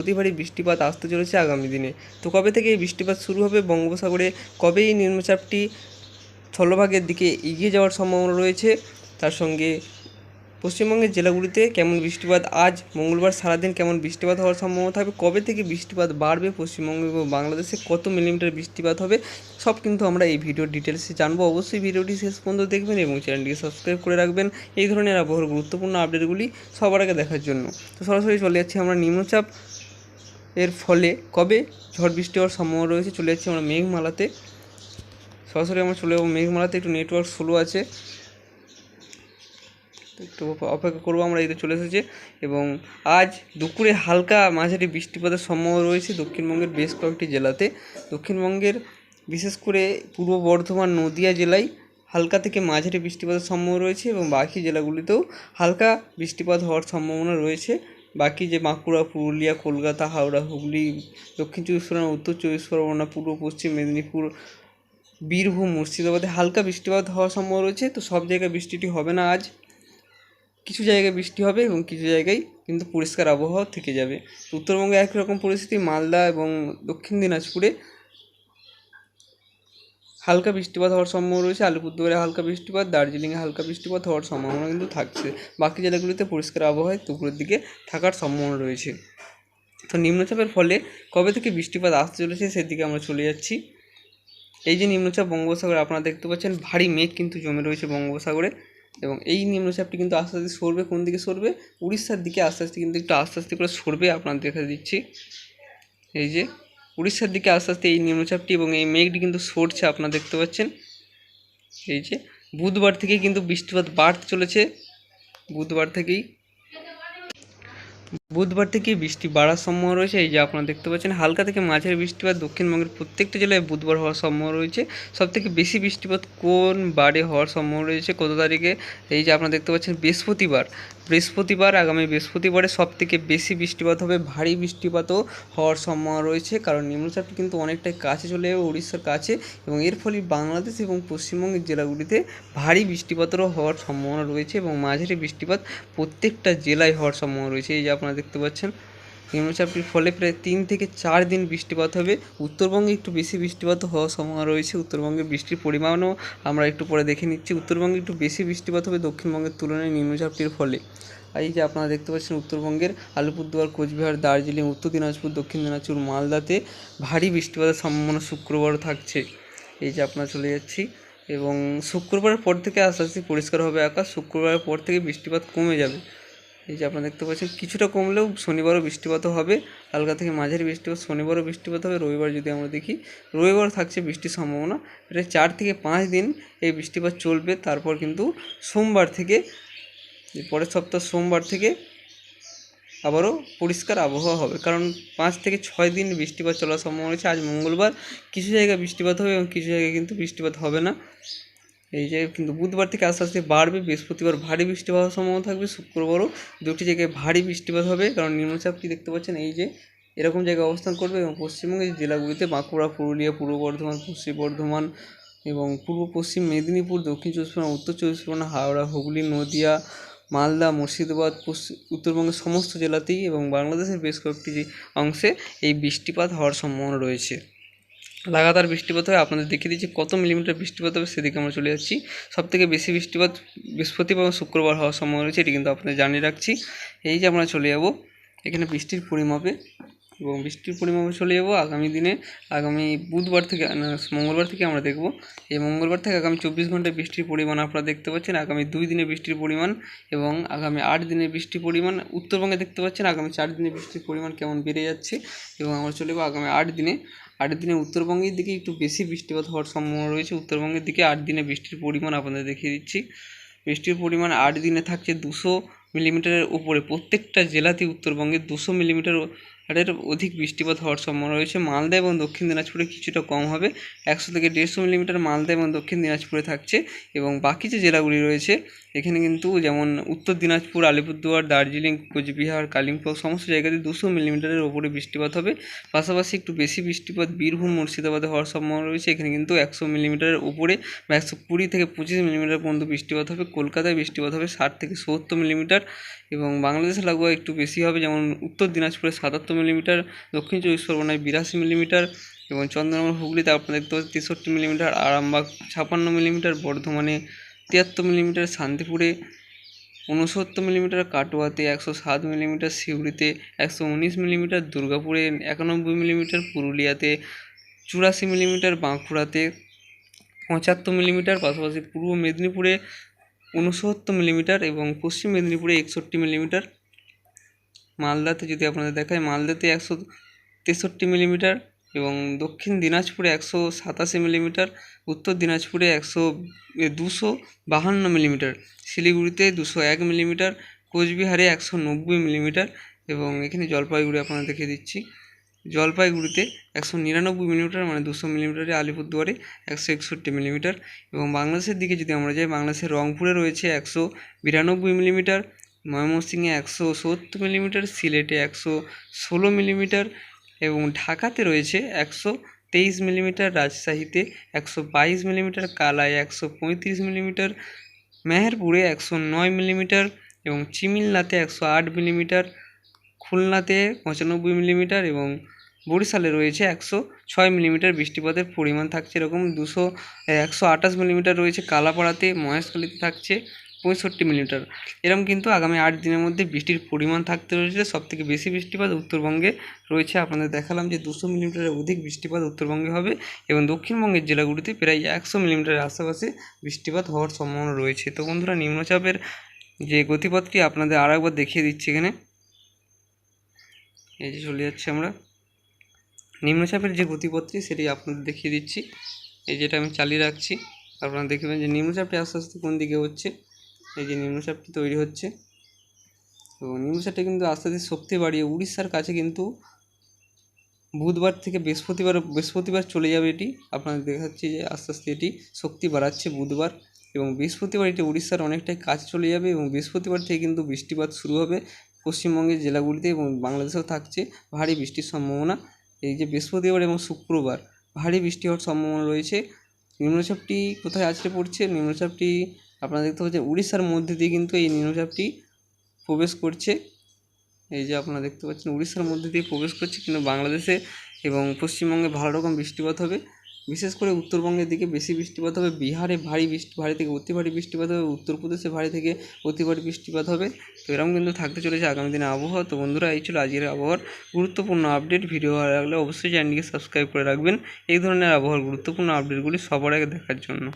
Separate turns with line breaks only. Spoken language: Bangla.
অতি ভারী বৃষ্টিপাত আসতে চলেছে আগামী দিনে। তো কবে থেকে এই বৃষ্টিপাত শুরু হবে বঙ্গোপসাগরে? কবে এই নিম্নচাপটি স্থলভাগের দিকে এগিয়ে যাওয়ার সম্ভাবনা রয়েছে? তার সঙ্গে পশ্চিমবঙ্গের জেলাগুলিতে কেমন বৃষ্টিপাত? আজ মঙ্গলবার সারাদিন কেমন বৃষ্টিপাত হওয়ার সম্ভাবনা থাকবে? কবে থেকে বৃষ্টিপাত বাড়বে পশ্চিমবঙ্গ এবং বাংলাদেশে? কত মিলিমিটার বৃষ্টিপাত হবে? সব কিন্তু আমরা এই ভিডিওর ডিটেলসে জানব। অবশ্যই ভিডিওটি শেষ পর্যন্ত দেখবেন এবং চ্যানেলটিকে সাবস্ক্রাইব করে রাখবেন। এই ধরনের আবহাওয়ার গুরুত্বপূর্ণ আপডেটগুলি সবার আগে দেখার জন্য। তো সরাসরি চলে যাচ্ছি আমরা নিম্নচাপ। এর ফলে কবে ঝড় বৃষ্টি হওয়ার সম্ভাবনা রয়েছে চলে যাচ্ছি আমরা মেঘমালাতে। সরাসরি আমরা চলে যাব মেঘমালাতে, একটু নেটওয়ার্ক স্লো আছে। একটু অপেক্ষা করব আমরা এতে চলে এসেছে। এবং আজ দুপুরে হালকা মাঝারি বৃষ্টিপাতের সম্ভাবনা রয়েছে দক্ষিণবঙ্গের বেশ কয়েকটি জেলাতে। দক্ষিণবঙ্গের বিশেষ করে পূর্ব বর্ধমান, নদিয়া জেলায় হালকা থেকে মাঝারি বৃষ্টিপাতের সম্ভাবনা রয়েছে এবং বাকি জেলাগুলিতেও হালকা বৃষ্টিপাত হওয়ার সম্ভাবনা রয়েছে। বাকি যে বাঁকুড়া, পুরুলিয়া, কলকাতা, হাওড়া, হুগলি, দক্ষিণ চব্বিশ পরগনা, উত্তর চব্বিশ পরগনা, পূর্ব পশ্চিম মেদিনীপুর, বীরভূম, মুর্শিদাবাদে হালকা বৃষ্টিপাত হওয়ার সম্ভব রয়েছে। তো সব জায়গায় বৃষ্টিটি হবে না আজ। কিছু জায়গায় বৃষ্টি হবে এবং কিছু জায়গায় কিন্তু পরিষ্কার আবহাওয়া থেকে যাবে। উত্তরবঙ্গে একই রকম পরিস্থিতি, মালদা এবং দক্ষিণ দিনাজপুরে। হালকা বৃষ্টিপাত হওয়ার সম্ভাবনা রয়েছে। আলিপুরদুয়ারে হালকা বৃষ্টিপাত, দার্জিলিংয়ে হালকা বৃষ্টিপাত হওয়ার সম্ভাবনা কিন্তু থাকছে। বাকি জেলাগুলিতে পরিষ্কার আবহাওয়ায় দুপুরের দিকে থাকার সম্ভাবনা রয়েছে। তো নিম্নচাপের ফলে কবে থেকে বৃষ্টিপাত আসতে চলেছে সেদিকে আমরা চলে যাচ্ছি। এই যে নিম্নচাপ বঙ্গোপসাগরে আপনারা দেখতে পাচ্ছেন, ভারী মেঘ কিন্তু জমে রয়েছে বঙ্গোপসাগরে। এবং এই নিম্নচাপটি কিন্তু আস্তে আস্তে সরবে। কোন দিকে সরবে? উড়িষ্যার দিকে আস্তে আস্তে কিন্তু একটু আস্তে আস্তে করে সরবে আপনাদের দেখা দিচ্ছি। এই যে উড়িষ্যার দিকে আস্তে আস্তে এই নিম্নচাপটি এবং এই মেঘটি কিন্তু সরছে, আপনারা দেখতে পাচ্ছেন। এই যে, বুধবার থেকে কিন্তু বৃষ্টিপাত বাড়তে চলেছে। বুধবার থেকেই বুধবার থেকে বৃষ্টি বাড়ার সম্ভাবনা রয়েছে, এই যে আপনারা দেখতে পাচ্ছেন, হালকা থেকে মাঝারি বৃষ্টিপাত দক্ষিণবঙ্গের প্রত্যেকটা জেলায় বুধবার হওয়ার সম্ভাবনা রয়েছে। সবথেকে বেশি বৃষ্টিপাত কোন বারে হওয়ার সম্ভাবনা রয়েছে, কত তারিখে? এই যে আপনারা দেখতে পাচ্ছেন, বৃহস্পতিবার। বৃহস্পতিবার, আগামী বৃহস্পতিবারে সব থেকে বেশি বৃষ্টিপাত হবে, ভারী বৃষ্টিপাতও হওয়ার সম্ভাবনা রয়েছে, কারণ নিম্নচাপটি কিন্তু অনেকটাই কাছে চলে যাবে উড়িষ্যার কাছে, এবং এর ফলে বাংলাদেশ এবং পশ্চিমবঙ্গের জেলাগুলিতে ভারী বৃষ্টিপাতেরও হওয়ার সম্ভাবনা রয়েছে, এবং মাঝারি বৃষ্টিপাত প্রত্যেকটা জেলায় হওয়ার সম্ভাবনা রয়েছে। এই যে আপনারা দেখতে পাচ্ছেন। নিম্নচাপটির ফলে প্রায় তিন থেকে চার দিন বৃষ্টিপাত হবে। উত্তরবঙ্গে একটু বেশি বৃষ্টিপাত হওয়ার সম্ভাবনা রয়েছে। উত্তরবঙ্গে বৃষ্টির পরিমাণও আমরা একটু পরে দেখে নিচ্ছি। উত্তরবঙ্গে একটু বেশি বৃষ্টিপাত হবে দক্ষিণবঙ্গের তুলনায় নিম্নচাপটির ফলে। এই যে আপনারা দেখতে পাচ্ছেন উত্তরবঙ্গের আলিপুরদুয়ার, কোচবিহার, দার্জিলিং, উত্তর দিনাজপুর, দক্ষিণ দিনাজপুর, মালদাতে ভারী বৃষ্টিপাতের সম্ভাবনা শুক্রবারও থাকছে। এই যে আপনারা চলে যাচ্ছি এবং শুক্রবারের পর থেকে আস্তে আস্তে পরিষ্কার হবে আকাশ। শুক্রবারের পর থেকে বৃষ্টিপাত কমে যাবে। এই যে আপনারা দেখতে পাচ্ছেন, কিছুটা কমলেও শনিবারও বৃষ্টিপাতও হবে। হালকা থেকে মাঝারি বৃষ্টিপাত, শনিবারও বৃষ্টিপাত হবে, রবিবার যদি আমরা দেখি, রবিবার থাকছে বৃষ্টির সম্ভাবনা। এটা চার থেকে পাঁচ দিন এই বৃষ্টিপাত চলবে। তারপর কিন্তু সোমবার থেকে পরের সপ্তাহ সোমবার থেকে আবারও পরিষ্কার আবহাওয়া হবে। কারণ পাঁচ থেকে ছয় দিন বৃষ্টিপাত চলার সম্ভাবনা রয়েছে। আজ মঙ্গলবার কিছু জায়গায় বৃষ্টিপাত হবে এবং কিছু জায়গায় কিন্তু বৃষ্টিপাত হবে না। এই যে কিন্তু বুধবার থেকে আস্তে আস্তে বাড়বে, বৃহস্পতিবার ভারী বৃষ্টিপাত সম্ভাবনা থাকবে, শুক্রবারও দুটি জায়গায় ভারী বৃষ্টিপাত হবে, কারণ নিম্নচাপ নিম্নচাপটি দেখতে পাচ্ছেন এই যে এরকম জায়গায় অবস্থান করবে এবং পশ্চিমবঙ্গের জেলাগুলিতে বাঁকুড়া, পুরুলিয়া, পূর্ব বর্ধমান, পশ্চিম বর্ধমান এবং পূর্ব পশ্চিম মেদিনীপুর, দক্ষিণ চব্বিশ পরগনা, উত্তর চব্বিশ পরগনা, হাওড়া, হুগলি, নদিয়া, মালদা, মুর্শিদাবাদ পশ্চিম উত্তরবঙ্গের সমস্ত জেলাতেই এবং বাংলাদেশের বেশ কয়েকটি অংশে এই বৃষ্টিপাত হওয়ার সম্ভাবনা রয়েছে। লাগাতার বৃষ্টিপাত হয়, আপনাদের দেখিয়ে দিচ্ছি কত মিলিমিটার বৃষ্টিপাত হবে, সেদিকে আমরা চলে যাচ্ছি। সব থেকে বেশি বৃষ্টিপাত বৃহস্পতিবার এবং শুক্রবার হওয়ার সম্ভাবনা রয়েছে, এটি কিন্তু আপনাদের জানিয়ে রাখছি। এই যে আমরা চলে যাব, এখানে বৃষ্টির পরিমাপে, এবং বৃষ্টির পরিমাপে চলে যাব, আগামী দিনে, আগামী বুধবার থেকে মঙ্গলবার থেকে আমরা দেখব। এই মঙ্গলবার থেকে আগামী চব্বিশ ঘন্টায় বৃষ্টির পরিমাণ আপনারা দেখতে পাচ্ছেন, আগামী দুই দিনে বৃষ্টির পরিমাণ, এবং আগামী আট দিনের বৃষ্টির পরিমাণ, উত্তরবঙ্গে দেখতে পাচ্ছেন, আগামী চার দিনে বৃষ্টির পরিমাণ কেমন বেড়ে যাচ্ছে, এবং আমরা চলে যাব আগামী আট দিনে। আট দিনে উত্তরবঙ্গের দিকে একটু বেশি বৃষ্টিপাত হওয়ার সম্ভাবনা রয়েছে। উত্তরবঙ্গের দিকে আট দিনে বৃষ্টির পরিমাণ আপনাদের দেখিয়ে দিচ্ছি। বৃষ্টির পরিমাণ আট দিনে থাকছে দুশো মিলিমিটারের উপরে। প্রত্যেকটা জেলাতেই উত্তরবঙ্গে দুশো মিলিমিটার এর অধিক বৃষ্টিপাত হওয়ার সম্ভাবনা রয়েছে। মালদা এবং দক্ষিণ দিনাজপুরে কিছুটা কম হবে। একশো থেকে দেড়শো মিলিমিটার মালদা এবং দক্ষিণ দিনাজপুরে থাকছে এবং বাকি যে জেলাগুলি রয়েছে, এখানে কিন্তু যেমন উত্তর দিনাজপুর, আলিপুরদুয়ার, দার্জিলিং, কোচবিহার, কালিম্পং সমস্ত জায়গাতে দুশো মিলিমিটারের ওপরে বৃষ্টিপাত হবে। পাশাপাশি একটু বেশি বৃষ্টিপাত বীরভূম, মুর্শিদাবাদে হওয়ার সম্ভাবনা রয়েছে। এখানে কিন্তু একশো মিলিমিটারের উপরে বা একশো কুড়ি থেকে পঁচিশ মিলিমিটার পর্যন্ত বৃষ্টিপাত হবে। কলকাতায় বৃষ্টিপাত হবে ষাট থেকে সত্তর মিলিমিটার এবং বাংলাদেশে লাগোয়া একটু বেশি হবে। যেমন উত্তর দিনাজপুরে সাতাত্তর মিলিমিটার, দক্ষিণ চব্বিশ পরগনায় বিরাশি মিলিমিটার এবং চন্দ্রনগর হুগলিতে আপনারা দেখতে পাচ্ছেন তেষট্টি মিলিমিটার, আরামবাগ ছাপান্ন মিলিমিটার, বর্ধমানে তিয়াত্তর মিলিমিটার, শান্তিপুরে ঊনসত্তর মিলিমিটার, কাটোয়াতে একশো সাত মিলিমিটার সিউড়িতে একশো উনিশ মিলিমিটার, দুর্গাপুরে একানব্বই মিলিমিটার, পুরুলিয়াতে চুরাশি মিলিমিটার, বাঁকুড়াতে পঁচাত্তর মিলিমিটার, পাশাপাশি পূর্ব মেদিনীপুরে ঊনসত্তর মিলিমিটার এবং পশ্চিম মেদিনীপুরে একষট্টি মিলিমিটার। মালদাতে যদি আপনাদের দেখায় মালদাতে একশো তেষট্টি মিলিমিটার এবং দক্ষিণ দিনাজপুরে একশো সাতাশি মিলিমিটার, উত্তর দিনাজপুরে একশো দুশো বাহান্ন মিলিমিটার, শিলিগুড়িতে দুশো এক মিলিমিটার, কোচবিহারে একশো নব্বই মিলিমিটার এবং এখানে জলপাইগুড়ি আপনাদের দেখিয়ে দিচ্ছি। জলপাইগুড়িতে একশো নিরানব্বই মিলিমিটার মানে দুশো মিলিমিটারে, আলিপুরদুয়ারে একশো একষট্টি মিলিমিটার এবং বাংলাদেশের দিকে যদি আমরা যাই, বাংলাদেশের রংপুরে রয়েছে একশো বিরানব্বই মিলিমিটার ময়মনসিংহে একশো সত্তর মিলিমিটার, সিলেটে একশো ষোলো মিলিমিটার এবং ঢাকাতে রয়েছে একশো তেইশ মিলিমিটার, রাজশাহীতে একশো বাইশ মিলিমিটার, কালায় একশো পঁয়ত্রিশ মিলিমিটার, মেহেরপুরে একশো নয় মিলিমিটার এবং চিমিল্লাতে একশো আট মিলিমিটার, খুলনাতে পঁচানব্বই মিলিমিটার এবং বরিশালে রয়েছে একশো ছয় মিলিমিটার। বৃষ্টিপাতের পরিমাণ থাকছে এরকম দুশো, একশো আঠাশ মিলিমিটার রয়েছে, কালাপাড়াতে মহেশখালীতে থাকছে পঁয়ষট্টি মিলিমিটার। এরকম কিন্তু আগামী আট দিনের মধ্যে বৃষ্টির পরিমাণ থাকতে রয়েছে। সব থেকে বেশি বৃষ্টিপাত উত্তরবঙ্গে রয়েছে। আপনাদের দেখালাম যে দুশো মিলিমিটারের অধিক বৃষ্টিপাত উত্তরবঙ্গে হবে এবং দক্ষিণবঙ্গের জেলাগুলিতে প্রায় একশো মিলিমিটারের আশেপাশে বৃষ্টিপাত হওয়ার সম্ভাবনা রয়েছে। তো বন্ধুরা, নিম্নচাপের যে গতিপথটি আপনাদের আর একবার দেখিয়ে দিচ্ছি এখানে। এই যে চলে যাচ্ছে আমরা। নিম্নচাপের যে গতিপথটি সেটি আপনাদের দেখিয়ে দিচ্ছি। এই যেটা আমি চালিয়ে রাখছি, আপনারা দেখবেন যে নিম্নচাপটি আস্তে আস্তে কোন দিকে হচ্ছে। এই যে নিম্নচাপটি তৈরি হচ্ছে। এবং নিম্নচাপটি কিন্তু আস্তে আস্তে শক্তি বাড়িয়ে উড়িষ্যার কাছে কিন্তু বুধবার থেকে বৃহস্পতিবার বৃহস্পতিবার চলে যাবে এটি। আপনাদের দেখাচ্ছি যে আস্তে আস্তে এটি শক্তি বাড়াচ্ছে বুধবার এবং বৃহস্পতিবার এটি উড়িষ্যার অনেকটাই কাছে চলে যাবে এবং বৃহস্পতিবার থেকে কিন্তু বৃষ্টিপাত শুরু হবে পশ্চিমবঙ্গের জেলাগুলিতে এবং বাংলাদেশেও থাকছে ভারী বৃষ্টির সম্ভাবনা। এই যে বৃহস্পতিবার এবং শুক্রবার ভারী বৃষ্টি হওয়ার সম্ভাবনা রয়েছে। নিম্নচাপটি কোথায় আছড়ে পড়ছে? নিম্নচাপটি আপনারা দেখতে পাচ্ছেন উড়িষ্যার মধ্যে দিয়ে কিন্তু এই নিম্নচাপটি প্রবেশ করছে। এই যে আপনারা দেখতে পাচ্ছেন উড়িষ্যার মধ্যে দিয়ে প্রবেশ করছে কিন্তু বাংলাদেশে এবং পশ্চিমবঙ্গে ভালো রকম বৃষ্টিপাত হবে। বিশেষ করে উত্তরবঙ্গের দিকে বেশি বৃষ্টিপাত হবে। বিহারে ভারী বৃষ্টি, ভারী থেকে অতি ভারী বৃষ্টিপাত হবে। উত্তরপ্রদেশে ভারী থেকে অতি ভারী বৃষ্টিপাত হবে। তো এরকম কিন্তু থাকতে চলেছে আগামী দিনে আবহাওয়া। তো বন্ধুরা, এই ছিল আজকের আবহাওয়ার গুরুত্বপূর্ণ আপডেট। ভিডিও ভালো লাগলে অবশ্যই চ্যানেলটিকে সাবস্ক্রাইব করে রাখবেন। এই ধরনের আবহাওয়ার গুরুত্বপূর্ণ আপডেটগুলি সবার আগে দেখার জন্য।